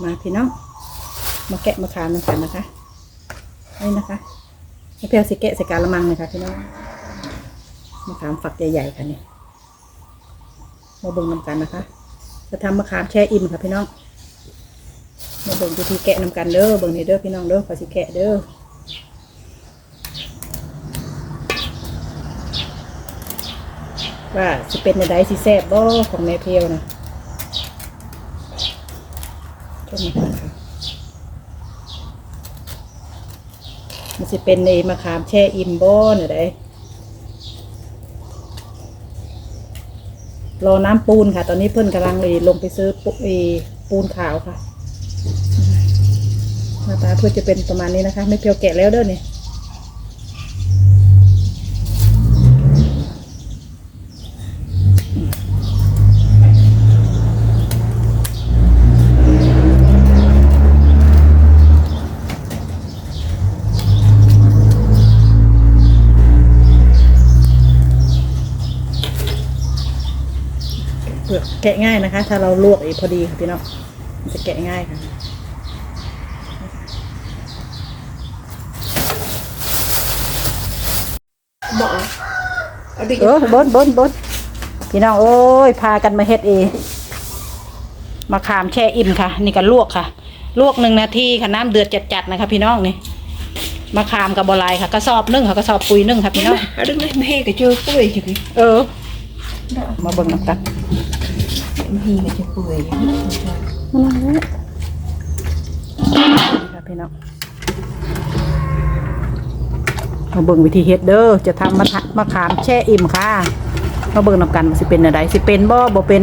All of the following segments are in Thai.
มาพี่น้องมาแกะมะขามกันนะคะนี่นะคะให้เพียวสิแกะใส่กาละมังเลยค่ะพี่น้องมะขามฝักใหญ่ๆค่ะนี่มาเบิ่งนำกันนะคะ จะทำมะขามแช่อิ่มค่ะพี่น้องมาเบิ่งวิธีแกะนำกันเด้อเบิ่งนี่เด้อพี่น้องเด้อขอสิแกะเด้อว่าสิเป็นในใดสิแซ่บบ่ของแม่เพียวนะ ชมมะขามมันจะเป็นในมะขามแช่อิ่มบ่เนี่ยไดรอน้ำปูนค่ะ ตอนนี้เพื่อนกำลังเลยลงไปซื้อปูปูนขาวค่ะหน้าตาเพื่อจะเป็นประมาณนี้นะคะ ไม่เพียวแกะแล้วเด้อเนี่ย เปลือกแกะง่ายนะคะ ถ้าเราลวกอีกพอดีค่ะพี่น้องมันจะแกะง่ายค่ะบอกเอาดิเออบนบนบนพี่น้องโอ้ยพากันมาเฮ็ดเองมาขามแช่อิ่มค่ะ นี่ก็ลวกค่ะ ลวกหนึ่งนาทีค่ะน้ำเดือดจัดๆนะคะ พี่น้องนี่มาขามกับบอลายค่ะกระสอบนึ่งค่ะกระสอบปุ๋ยนึ่งค่ะพี่น้องเอาดึงเลยไม่ให้ก็เจอปุ้ยจังเลยเออ มาเบิ่งน้ำกัน ไม่ให้ก็จอปุ้ยนี่ค่ะพี่น้องมาเบิ่งวิธีเฮ็ดเด้อจะทำมะมะขามแช่อิ่มค่ะมาเบิ่งนำกันสิเป็นอะไรสิเป็นบ่บ่เป็น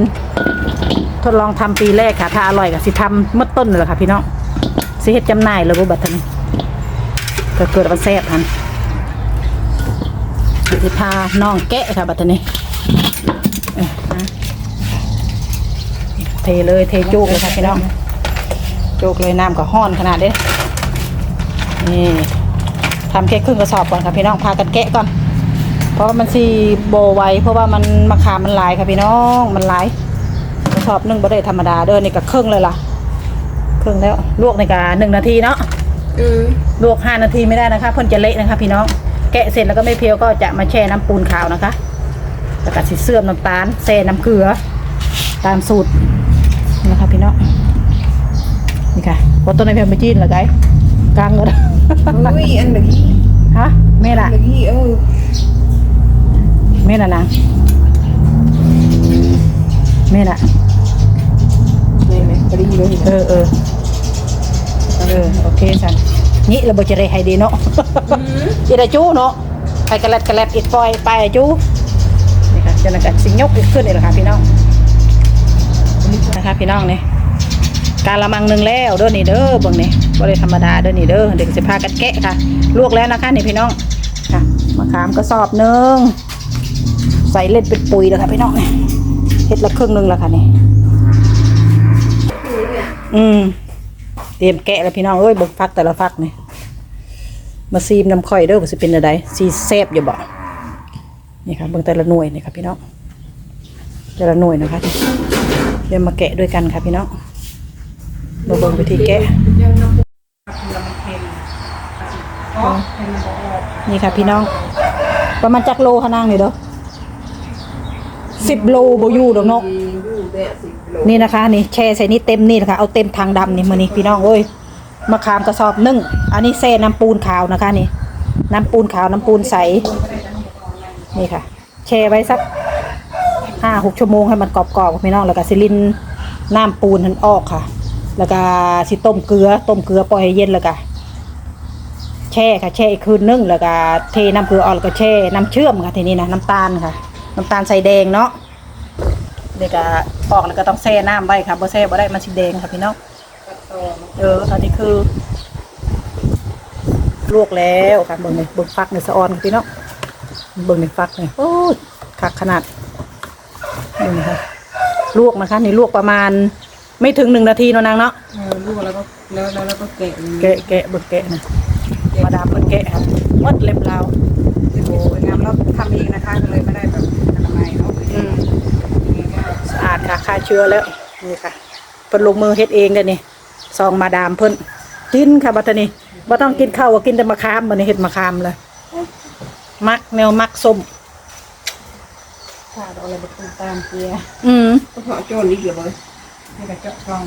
ทดลองทำปีแรกค่ะ ถ้าอร่อยก็สิทำเมื่อต้นเลยค่ะ พี่น้องสิเฮ็ดจำหน่ายเลยบ่บัดนี้ก็เกิดว่าแซ่บทันสิพาน้องแกะค่ะบัดนี้เอ้ เทเลยเทจุกเลยค่ะพี่น้องจุกเลยน้ำก็ห้อนขนาดเด้นี่ทำแค่ครึ่งกระสอบก่อนค่ะพี่น้องพากันแกะก่อน เพราะว่ามันสีโบไวเพราะว่ามันมะขามมันหลายค่ะพี่น้องมันหลายกระสอบหนึ่งบ่ได้ธรรมดาเด้อนี่ก็ครึ่งเลยล่ะครึ่งแล้วลวกในกาหนึ่งนาทีเนาะอืมลวกห้านาทีไม่ได้นะคะเพิ่นจะเละนะคะ พี่น้องแกะเสร็จแล้วก็ไม่เพียวก็จะมาแช่น้ำปูนขาวนะคะแล้วก็สิเสื่อมน้ำตาลแช่น้ำเกลือ ตามสูตร นะคะพี่น้องนี่ค่ะพอต้นในเพียวไปจีนเหรอไกกลางเลยอุ้ยอันเมื่อกี้ฮะแม่ล่ะเมื่อกี้เออแม่ล่ะนางแม่ล่ะไม่ไม่พอดีเลยเออเออเออโอเคสันนี่เราบจะได้ให้ดีเนาะจะได้จู้เนาะไปกระแลดกระแลดอิดปล่อยไปจู้นี่ค่ะจะนักสิยกอีกขึ้นนี่แหละค่ะพี่น้อง นะคะพี่น้องเนี่ยการละมังหนึ่งแล้วเด้อนี่เด้อเบิ่งนี่บ่ได้ธรรมดาเด้อนี่เด้อเด็กสิพากันแกะค่ะ ลวกแล้วนะคะนี่พี่น้องค่ะมะขามกระสอบหนึ่งใส่เล่นเป็นปุ๋ยแล้วค่ะพี่น้องเนี่ยเฮ็ดละครึ่งหนึงแล้วค่ะนี่อืมเตรียมแกะแล้วพี่น้องเอ้ยเบิ่งฟักแต่ละฟักนี่มาซีมน้ำข่อยเด้อว่าสิเป็นอะไรซีแซบอยู่บ่นี่ค่ะเบิ่งแต่ละหน่วยนี่ค่ะพี่น้องแต่ละหน่วยนะคะ เดี๋ยวมาแกะด้วยกันค่ะพี่น้องมาเบิ่งวิธีแกะ นี่ค่ะพี่น้อง ประมาณจักโลค่ะนางนี่เด้อสิบโลบอยู่ดอกเนาะนี่นะคะ นี่แช่ใส่นี่เต็มนี่นะคะเอาเต็มทางดำนี่มานี่พี่น้องเอ้ยมะขามกระสอบนึ่งอันนี้แช่น้ำปูนขาวนะคะนี่น้ำปูนขาวน้ำปูนใสนี่ค่ะแช่ไว้สัก ห้าหกชั่วโมงให้มันกรอบๆพี่น้องแล้วก็สิลินน้ำปูนนั้นออกค่ะ แล้วก็สิต้มเกลือต้มเกลือปล่อยให้เย็นแล้วก็แช่ค่ะแช่อีกคืนนึงแล้วก็เทน้ำเกลือออกแล้วก็แช่น้ำเชื่อมค่ะทีนี้นะน้ำตาลค่ะ น้ำตาลใส่แดงเนาะเด็กอะออกแล้วก็ต้องแช่น้ำไว้ค่ะบ่แช่บ่ได้มันสิแดงค่ะพี่น้องเอออันนี้คือลวกแล้วค่ะเบิ่งนี่เบิ่งฟักในสะออนค่ะพี่น้องเบิ่งในฟักนี่โอ้ยคักขนาด เบิ่งนี่ค่ะลวกนะคะ นี่ลวกประมาณ ไม่ถึงหนึ่งนาทีเนาะนางเนาะเออลูกแล้วก็แล้วแล้วแล้วก็แกะแกะแกะเบิ่งแกะนะมาดามเพิ่นแกะครับวัดเล็บลาวโอ้ยงามแล้วทำเองนะคะก็เลยไม่ได้แบบอนามัยเนาะอืมสะอาดค่ะฆ่าเชื้อแล้วนี่ค่ะเพิ่นลงมือเฮ็ดเองเด้อนี่ซองมาดามเพิ่นกินค่ะบัดนี้บ่ต้องกินข้าวก็กินแต่มะขามบัดนี้เฮ็ดมะขามเลยมักแนวมักส้ม ขาดเอาอะไรไปตามเกลียอืม ก็เพราะโจนนี่เกี่ยวเลยให้กระเจาะช่อง